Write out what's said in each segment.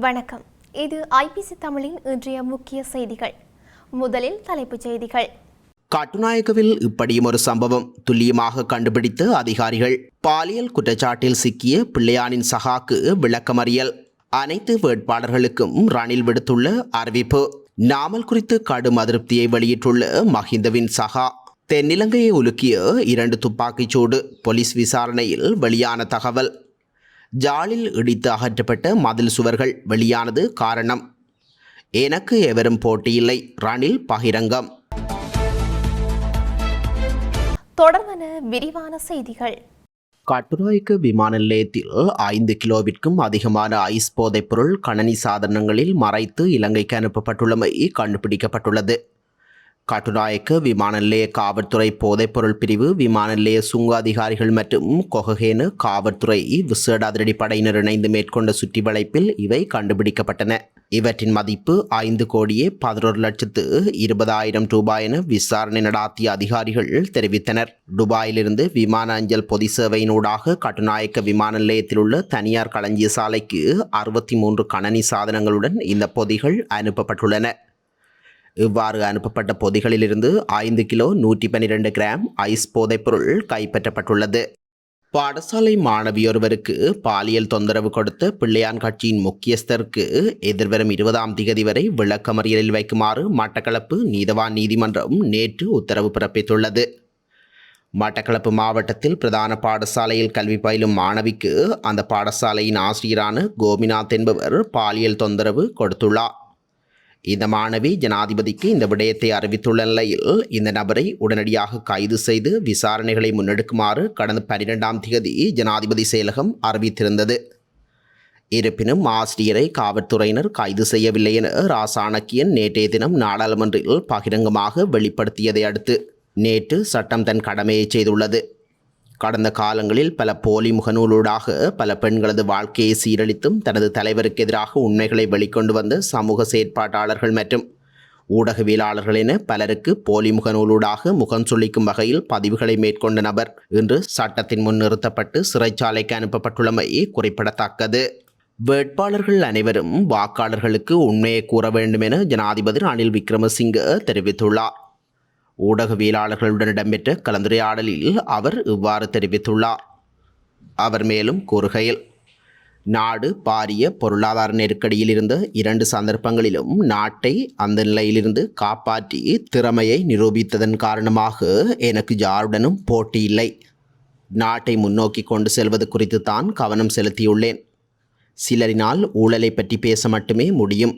வணக்கம். இது ஐபிசி தமிழின் இன்றைய முக்கிய செய்திகள். முதலில் தலைப்புச் செய்திகள். கட்டுநாயக்கவில் இப்படியும் ஒரு சம்பவம் துல்லியமாக கண்டுபிடித்து அதிகாரிகள் பாலியல் குற்றச்சாட்டில் சிக்கிய பிள்ளையானின் சகாக்கு விளக்கமறியல். அனைத்து வேட்பாளர்களுக்கும் ரணில் விடுத்துள்ள அறிவிப்பு. நாமல் குறித்து கடும் அதிருப்தியை வெளியிட்டுள்ள மஹிந்தவின் சகா. தென்னிலங்கையை உலுக்கிய இரண்டு துப்பாக்கிச்சூடு போலீஸ் விசாரணையில் வெளியான தகவல். ஜாலில் இடித்து அகற்றப்பட்ட மதில் சுவர்கள் வெளியானது காரணம். எனக்கு எவரும் போட்டியில்லை. ரணில் பகிரங்கம். தொடர்ந்தன விரிவான செய்திகள். கட்டுநாய்க்கு விமான நிலையத்தில் ஐந்து கிலோவிற்கும் அதிகமான ஐஸ் போதைப் பொருள் கணனி சாதனங்களில் மறைத்து இலங்கைக்கு அனுப்பப்பட்டுள்ளமை கண்டுபிடிக்கப்பட்டுள்ளது. கட்டுநாயக்க விமான நிலைய காவல்துறை போதைப்பொருள் பிரிவு விமான நிலைய சுங்க அதிகாரிகள் மற்றும் கொககேனு காவல்துறை விசேட அதிரடி படையினர் இணைந்து மேற்கொண்ட சுற்றி வளைப்பில் இவை கண்டுபிடிக்கப்பட்டன. இவற்றின் மதிப்பு ஐந்து கோடியே பதினோரு லட்சத்து இருபதாயிரம் ரூபாய் என விசாரணை நடாத்திய அதிகாரிகள் தெரிவித்தனர். துபாயிலிருந்து விமான அஞ்சல் பொதி சேவையினூடாக கட்டுநாயக்க விமான நிலையத்தில் உள்ள தனியார் களஞ்சிய சாலைக்கு அறுபத்தி மூன்று கணனி சாதனங்களுடன் இந்த பொதிகள் அனுப்பப்பட்டுள்ளன. இவ்வாறு அனுப்பப்பட்ட பொதிகளிலிருந்து ஐந்து கிலோ நூற்றி பன்னிரெண்டு கிராம் ஐஸ் போதைப்பொருள் கைப்பற்றப்பட்டுள்ளது. பாடசாலை மாணவியொருவருக்கு பாலியல் தொந்தரவு கொடுத்த பிள்ளையான் கட்சியின் முக்கியஸ்தருக்கு எதிர்வரும் இருபதாம் திகதி வரை விளக்கமறியலில் வைக்குமாறு மட்டக்களப்பு நீதவான் நீதிமன்றம் நேற்று உத்தரவு பிறப்பித்துள்ளது. மட்டக்களப்பு மாவட்டத்தில் பிரதான பாடசாலையில் கல்வி பயிலும் மாணவிக்கு அந்த பாடசாலையின் ஆசிரியரான கோபிநாத் என்பவர் பாலியல் தொந்தரவு கொடுத்துள்ளார். இந்த மாணவி ஜனாதிபதிக்கு இந்த விடயத்தை அறிவித்துள்ள நிலையில் இந்த நபரை உடனடியாக கைது செய்து விசாரணைகளை முன்னெடுக்குமாறு கடந்த பனிரெண்டாம் தேதி ஜனாதிபதி செயலகம் அறிவித்திருந்தது. இருப்பினும் ஆசிரியரை காவல்துறையினர் கைது செய்யவில்லை என ராசாணக்கியன் நேற்றைய தினம் நாடாளுமன்றில் பகிரங்கமாக வெளிப்படுத்தியதை அடுத்து நேற்று சட்டம் தன் கடமையை செய்துள்ளது. கடந்த காலங்களில் பல போலி முகநூலூடாக பல பெண்களது வாழ்க்கையை சீரழித்தும் தனது தலைவருக்கு எதிராக உண்மைகளை வெளிக்கொண்டு வந்த சமூக செயற்பாட்டாளர்கள் மற்றும் ஊடகவியலாளர்கள் என பலருக்கு போலி முகநூலூடாக முகம் சொல்லிக்கும் வகையில் பதிவுகளை மேற்கொண்ட நபர் இன்று சட்டத்தின் முன் நிறுத்தப்பட்டு சிறைச்சாலைக்கு அனுப்பப்பட்டுள்ளமை குறிப்பிடத்தக்கது. வேட்பாளர்கள் அனைவரும் வாக்காளர்களுக்கு உண்மையை கூற வேண்டும் என ஜனாதிபதி ரணில் விக்ரமசிங்க தெரிவித்துள்ளார். ஊடகவியலாளர்களுடன் இடம்பெற்ற கலந்துரையாடலில் அவர் இவ்வாறு தெரிவித்துள்ளார். அவர் மேலும் கூறுகையில் நாடு பாரிய பொருளாதார நெருக்கடியில் இருந்த இரண்டு சந்தர்ப்பங்களிலும் நாட்டை அந்த நிலையிலிருந்து காப்பாற்றி திறமையை நிரூபித்ததன் காரணமாக எனக்கு யாருடனும் போட்டி இல்லை. நாட்டை முன்னோக்கி கொண்டு செல்வது குறித்து தான் கவனம் செலுத்தியுள்ளேன். சிலரினால் ஊழலை பற்றி பேச மட்டுமே முடியும்.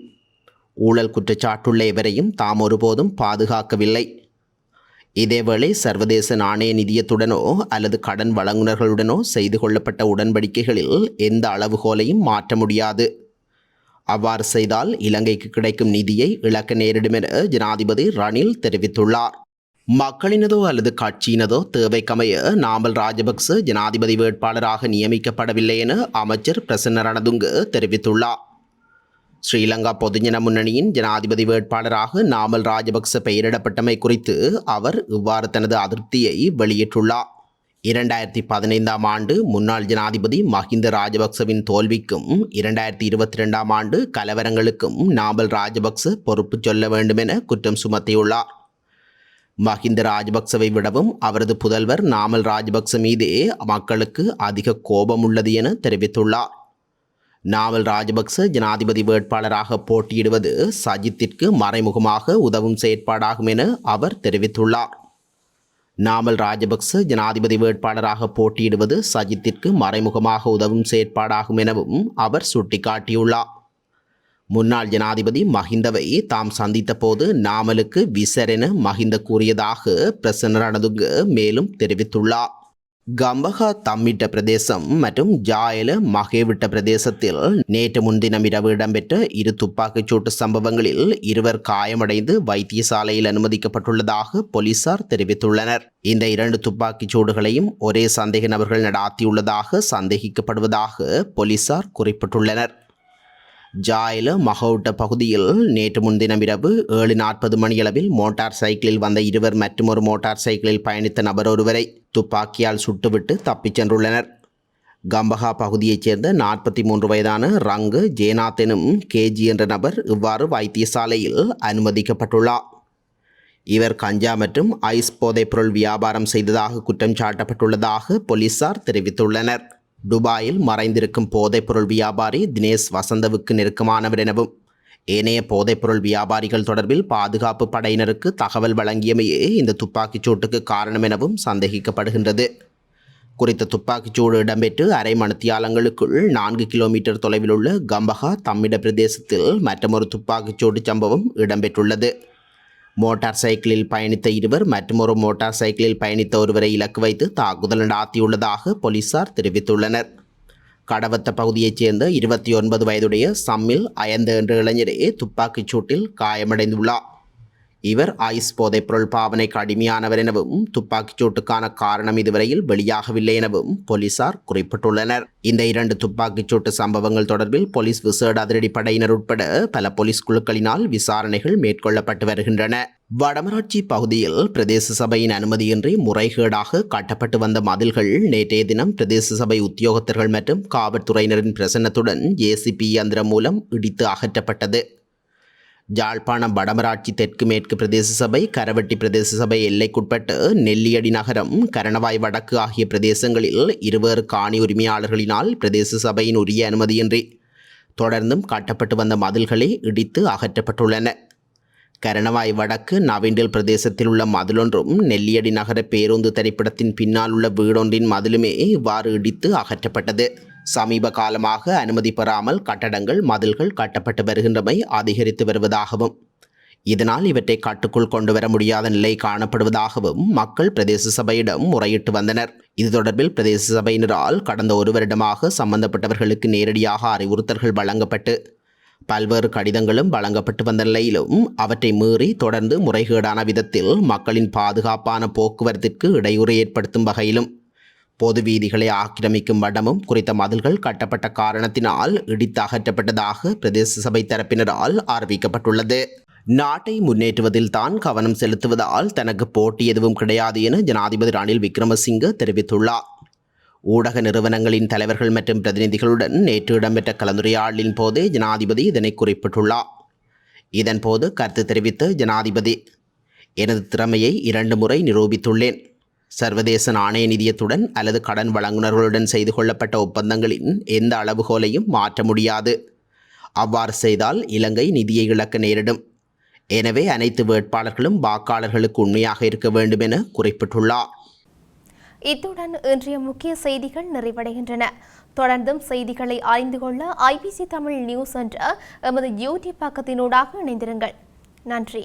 ஊழல் குற்றச்சாட்டுள்ள எவரையும் தாம் ஒருபோதும் பாதுகாக்கவில்லை. இதேவேளை சர்வதேச நாணய நிதியத்துடனோ அல்லது கடன் வழங்குனர்களுடனோ செய்து கொள்ளப்பட்ட உடன்படிக்கைகளில் எந்த அளவுகோலையும் மாற்ற முடியாது. அவ்வாறு செய்தால் இலங்கைக்கு கிடைக்கும் நிதியை இழக்க நேரிடும் என ஜனாதிபதி ரணில் தெரிவித்துள்ளார். மக்களினதோ அல்லது கட்சியினதோ தேவைக்கமைய நாமல் ராஜபக்ச ஜனாதிபதி வேட்பாளராக நியமிக்கப்படவில்லை என அமைச்சர் பிரசன்ன ரணதுங்கு தெரிவித்துள்ளார். ஸ்ரீலங்கா பொதுஜன முன்னணியின் ஜனாதிபதி வேட்பாளராக நாமல் ராஜபக்ச பெயரிடப்பட்டமை குறித்து அவர் இவ்வாறு தனது அதிருப்தியை வெளியிட்டுள்ளார். இரண்டாயிரத்தி பதினைந்தாம் ஆண்டு முன்னாள் ஜனாதிபதி மஹிந்த ராஜபக்சவின் தோல்விக்கும் இரண்டாயிரத்தி இருபத்தி ரெண்டாம் ஆண்டு கலவரங்களுக்கும் நாமல் ராஜபக்ச பொறுப்பு சொல்ல வேண்டும் என குற்றம் சுமத்தியுள்ளார். மஹிந்த ராஜபக்சவை விடவும் அவரது புதல்வர் நாமல் ராஜபக்ச மீதே மக்களுக்கு அதிக கோபம் உள்ளது என தெரிவித்துள்ளார். நாவல் ராஜபக்ச ஜனாதிபதி வேட்பாளராக போட்டியிடுவது சஜித்திற்கு மறைமுகமாக உதவும் செயற்பாடாகும் என அவர் தெரிவித்துள்ளார். நாமல் ராஜபக்ச ஜனாதிபதி வேட்பாளராக போட்டியிடுவது சஜித்திற்கு மறைமுகமாக உதவும் செயற்பாடாகும் எனவும் அவர் சுட்டிக்காட்டியுள்ளார். முன்னாள் ஜனாதிபதி மஹிந்தவை தாம் சந்தித்த போது நாமலுக்கு விசரென மஹிந்த கூறியதாக பிரசன்ன மேலும் தெரிவித்துள்ளார். கம்பகா தம்மிட்ட பிரதேசம் மற்றும் ஜாயல மகேவிட்ட பிரதேசத்தில் நேற்று முன்தினம் இரவு இடம்பெற்ற இரு துப்பாக்கிச் சூட்டு சம்பவங்களில் இருவர் காயமடைந்து வைத்தியசாலையில் அனுமதிக்கப்பட்டுள்ளதாக போலீசார் தெரிவித்துள்ளனர். இந்த இரண்டு துப்பாக்கிச் சூடுகளையும் ஒரே சந்தேக நபர்கள் நடாத்தியுள்ளதாக சந்தேகிக்கப்படுவதாக போலீசார் குறிப்பிட்டுள்ளனர். ஜாயில மகவுட்ட பகுதியில் நேற்று முன்தினம் இரவு ஏழு நாற்பது மணியளவில் மோட்டார் சைக்கிளில் வந்த இருவர் மற்றொரு மோட்டார் சைக்கிளில் பயணித்த நபர் ஒருவரை துப்பாக்கியால் சுட்டுவிட்டு தப்பிச் சென்றுள்ளனர். கம்பஹா பகுதியைச் சேர்ந்த நாற்பத்தி மூன்று வயதான ரங்கு ஜேனாத் எனும் கேஜி என்ற நபர் இவ்வாறு வைத்தியசாலையில் அனுமதிக்கப்பட்டுள்ளார் இவர் கஞ்சா மற்றும் ஐஸ் போதைப்பொருள் வியாபாரம் செய்ததாக குற்றம் சாட்டப்பட்டுள்ளதாக போலீசார் தெரிவித்துள்ளனர். துபாயில் மறைந்திருக்கும் போதைப்பொருள் வியாபாரி தினேஷ் வசந்தவுக்கு நெருக்கமானவர் எனவும் ஏனைய போதைப்பொருள் வியாபாரிகள் தொடர்பில் பாதுகாப்பு படையினருக்கு தகவல் வழங்கியமையே இந்த துப்பாக்கிச் சூட்டுக்கு காரணம் எனவும் சந்தேகிக்கப்படுகின்றது. குறித்த துப்பாக்கிச்சூடு இடம்பெற்று அரை மணித்தியாலங்களுக்குள் நான்கு கிலோமீட்டர் தொலைவில் உள்ள கம்பஹா தம்மிட பிரதேசத்தில் மற்றொரு துப்பாக்கிச்சூடு சம்பவம் இடம்பெற்றுள்ளது. மோட்டார் சைக்கிளில் பயணித்த இருவர் மற்றொரு மோட்டார் சைக்கிளில் பயணித்த ஒருவரை இலக்கு வைத்து தாக்குதல் நடாத்தியுள்ளதாக போலீசார் தெரிவித்துள்ளனர். கடவத்த பகுதியைச் சேர்ந்த இருபத்தி ஒன்பது வயதுடைய சம்மில் அயந்த என்ற இளைஞரே துப்பாக்கிச் சூட்டில் காயமடைந்துள்ளார். இவர் ஐஸ் போதைப்பொருள் பாவனைக்கு அடிமையானவர் எனவும் துப்பாக்கிச் சூட்டுக்கான காரணம் இதுவரையில் வெளியாகவில்லை எனவும் போலீசார் குறிப்பிட்டுள்ளனர். இந்த இரண்டு துப்பாக்கிச் சூட்டு சம்பவங்கள் தொடர்பில் போலீஸ் விசேட அதிரடிப்படையினர் உட்பட பல போலீஸ் குழுக்களினால் விசாரணைகள் மேற்கொள்ளப்பட்டு வருகின்றன. வடமராட்சி பகுதியில் பிரதேச சபையின் அனுமதியின்றி முறைகேடாக கட்டப்பட்டு வந்த மதில்கள் நேற்றைய தினம் பிரதேச சபை உத்தியோகத்தர்கள் மற்றும் காவல்துறையினரின் பிரசன்னத்துடன் ஏசிபி இயந்திரம் மூலம் இடித்து அகற்றப்பட்டது. ஜாழ்ப்பாணம் வடமராட்சி தெற்கு மேற்கு பிரதேச சபை கரவட்டி பிரதேச சபை எல்லைக்குட்பட்டு நெல்லியடி நகரம் கரணவாய் வடக்கு ஆகிய பிரதேசங்களில் இருவர் காணி உரிமையாளர்களினால் பிரதேச சபையின் உரிய அனுமதியின்றி தொடர்ந்தும் கட்டப்பட்டு வந்த மதில்களை இடித்து அகற்றப்பட்டுள்ளன. கரணவாய் வடக்கு நவிண்டில் பிரதேசத்தில் உள்ள மதிலொன்றும் நெல்லியடி நகர பேருந்து திரைப்படத்தின் பின்னால் உள்ள வீடொன்றின் மதிலுமே இவ்வாறு இடித்து அகற்றப்பட்டது. சமீப காலமாக அனுமதி பெறாமல் கட்டடங்கள் மதில்கள் கட்டப்பட்டு வருகின்றமை அதிகரித்து வருவதாகவும் இதனால் இவற்றை கட்டுக்குள் கொண்டு வர முடியாத நிலை காணப்படுவதாகவும் மக்கள் பிரதேச சபையிடம் முறையிட்டு வந்தனர். இது தொடர்பில் பிரதேச சபையினரால் கடந்த ஒரு வருடமாக சம்பந்தப்பட்டவர்களுக்கு நேரடியாக அறிவுறுத்தல்கள் வழங்கப்பட்டு பல்வேறு கடிதங்களும் வழங்கப்பட்டு வந்த நிலையிலும் அவற்றை மீறி தொடர்ந்து முறைகேடான விதத்தில் மக்களின் பாதுகாப்பான போக்குவரத்திற்கு இடையூறு ஏற்படுத்தும் வகையிலும் பொது வீதிகளை ஆக்கிரமிக்கும் வடமும் குறித்த மதில்கள் கட்டப்பட்ட காரணத்தினால் இடித்து அகற்றப்பட்டதாக பிரதேச சபை தரப்பினரால் அறிவிக்கப்பட்டுள்ளது. நாட்டை முன்னேற்றுவதில் தான் கவனம் செலுத்துவதால் தனக்கு போட்டி எதுவும் கிடையாது என ஜனாதிபதி ரணில் விக்ரமசிங்க தெரிவித்துள்ளார். ஊடக நிறுவனங்களின் தலைவர்கள் மற்றும் பிரதிநிதிகளுடன் நேற்று இடம்பெற்ற கலந்துரையாடலின் போதே ஜனாதிபதி இதனை குறிப்பிட்டுள்ளார். இதன்போது கருத்து தெரிவித்த ஜனாதிபதி எனது திறமையை இரண்டு முறை நிரூபித்துள்ளேன். சர்வதேச நாணய நிதியத்துடன் அல்லது கடன் வழங்குநர்களுடன் செய்து கொள்ளப்பட்ட ஒப்பந்தங்களின் எந்த அளவுகோலையும் மாற்ற முடியாது. அவ்வாறு செய்தால் இலங்கை நிதியை இழக்க நேரிடும். எனவே அனைத்து வேட்பாளர்களும் வாக்காளர்களுக்கு உண்மையாக இருக்க வேண்டும் என குறிப்பிட்டுள்ளார். இத்துடன் இன்றைய முக்கிய செய்திகள் நிறைவடைகின்றன. தொடர்ந்தும் செய்திகளை அறிந்து கொள்ள ஐபிசி தமிழ் நியூஸ் என்ற எமது யூடியூப் பக்கத்தினூடாக இணைந்திருங்கள். நன்றி.